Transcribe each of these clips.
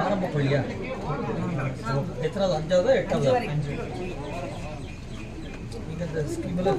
ஆரம்ப பள்ளியா? எத்தனாவது அஞ்சாவது எட்டாவது? இந்த ஸ்கீம்ல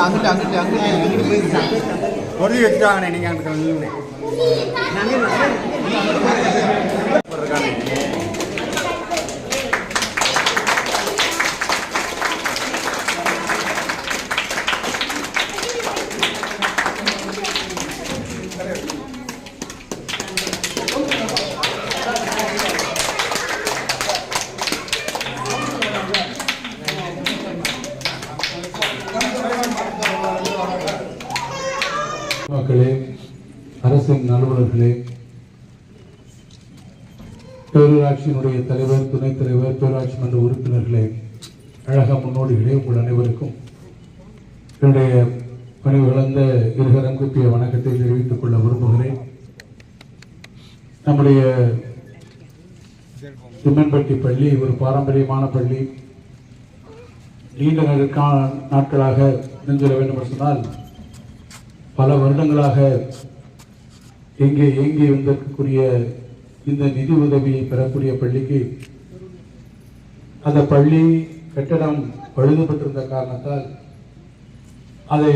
அங்கிட்டு அங்கிட்டு அங்கிட்டு அங்கிட்டு போயிருக்காங்க பொருதி வச்சுட்டாங்கண்ணே நீங்கள் அங்கே மக்களே அரசின் அலுவலர்களே பேரூராட்சியினுடைய தலைவர் துணைத் தலைவர் பேரூராட்சி மன்ற உறுப்பினர்களே அழக முன்னோடிகளே உங்கள் அனைவருக்கும் என்னுடைய பணிவு வளர்ந்த இருகரம் குத்திய வணக்கத்தை தெரிவித்துக் கொள்ள விரும்புகிறேன். நம்முடைய திம்மன்பட்டி பள்ளி ஒரு பாரம்பரியமான பள்ளி. நீண்ட நாட்களாக நெஞ்சிட வேண்டும் என்று சொன்னால் பல வருடங்களாக எங்கே இயங்கி வந்திருக்கக்கூடிய இந்த நிதி உதவியை பெறக்கூடிய பள்ளிக்கு அந்த பள்ளி கட்டடம் பழுதுபட்டிருந்த காரணத்தால் அதை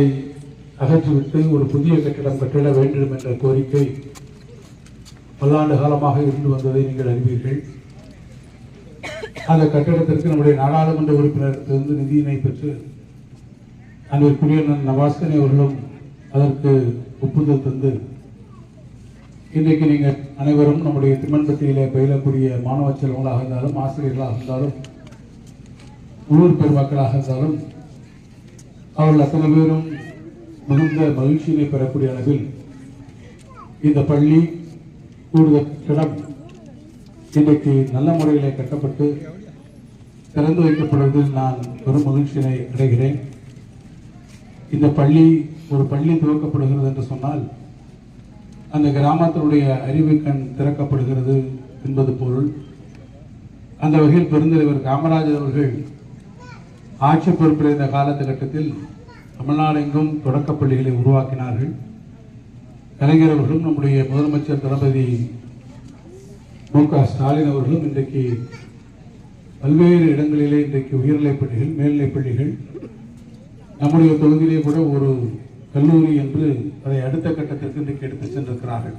அகற்றிவிட்டு ஒரு புதிய கட்டடம் கட்டிட வேண்டும் என்ற கோரிக்கை பல்லாண்டு காலமாக இருந்து வந்ததை நீங்கள் அறிவீர்கள். அந்த கட்டிடத்திற்கு நம்முடைய நாடாளுமன்ற உறுப்பினரிடத்திலிருந்து நிதியினை பெற்று அன்பிற்குரிய நவாஸ்கனி அவர்களும் அதற்கு ஒப்புதல் தந்து இன்றைக்கு நீங்கள் அனைவரும் நம்முடைய திம்மன்பட்டியிலே பயிலக்கூடிய மாணவ செல்வங்களாக இருந்தாலும் ஆசிரியர்களாக இருந்தாலும் உள்ளூர் பெருமக்களாக இருந்தாலும் அவர்கள் அத்தனை பேரும் மிகுந்த மகிழ்ச்சியினை பெறக்கூடிய அளவில் இந்த பள்ளி கூடுதல் கிடம் இன்றைக்கு நல்ல முறையில் கட்டப்பட்டு திறந்து வைக்கப்படுவதில் நான் பெரும் மகிழ்ச்சியினை அடைகிறேன். இந்த பள்ளி ஒரு பள்ளி துவக்கப்படுகிறது என்று சொன்னால் அந்த கிராமத்தினுடைய அறிவு கண் திறக்கப்படுகிறது என்பது பொருள். அந்த வகையில் பெருந்தலைவர் காமராஜர் அவர்கள் ஆட்சி பொறுப்பிருந்த காலகட்டத்தில் தமிழ்நாடெங்கும் தொடக்கப் பள்ளிகளை உருவாக்கினார்கள். கலைஞர் அவர்களும் நம்முடைய முதலமைச்சர் தளபதி மு க ஸ்டாலின் அவர்களும் இன்றைக்கு பல்வேறு இடங்களிலே இன்றைக்கு உயர்நிலைப் பள்ளிகள் மேல்நிலைப் பள்ளிகள் நம்முடைய தொகுதியிலே கூட ஒரு கல்லூரி என்று அதை அடுத்த கட்டத்திற்கு இன்றைக்கு எடுத்து சென்றிருக்கிறார்கள்.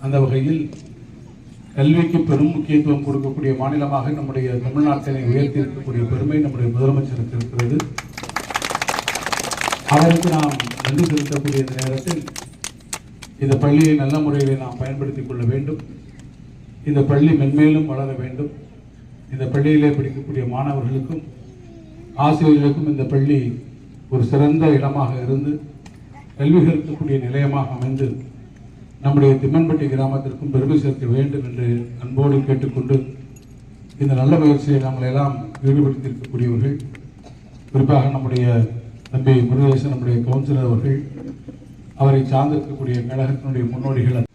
அந்த வகையில் கல்விக்கு பெரும் முக்கியத்துவம் கொடுக்கக்கூடிய மாநிலமாக நம்முடைய தமிழ்நாட்டினை உயர்த்தி இருக்கக்கூடிய பெருமை நம்முடைய முதலமைச்சருக்கு இருக்கிறது. அவருக்கு நாம் நன்றி செலுத்தக்கூடிய இந்த நேரத்தில் இந்த பள்ளியை நல்ல முறையிலே நாம் பயன்படுத்திக் கொள்ள வேண்டும். இந்த பள்ளி மென்மேலும் வளர வேண்டும். இந்த பள்ளியிலே படிக்கக்கூடிய மாணவர்களுக்கும் ஆசிரியர்களுக்கும் இந்த பள்ளி ஒரு சிறந்த இடமாக இருந்து கல்வி கற்கக்கூடிய நிலையமாக அமைந்து நம்முடைய திம்மன்பட்டி கிராமத்திற்கும் பெருமை சேர்க்க வேண்டும் என்று அன்போடு கேட்டுக்கொண்டு இந்த நல்ல முயற்சியை நம்மளெல்லாம் ஈடுபடுத்தியிருக்கக்கூடியவர்கள் குறிப்பாக நம்முடைய தம்பி முருகேசன் நம்முடைய கவுன்சிலர் அவர்கள் அவரை சார்ந்திருக்கக்கூடிய கழகத்தினுடைய முன்னோடிகள்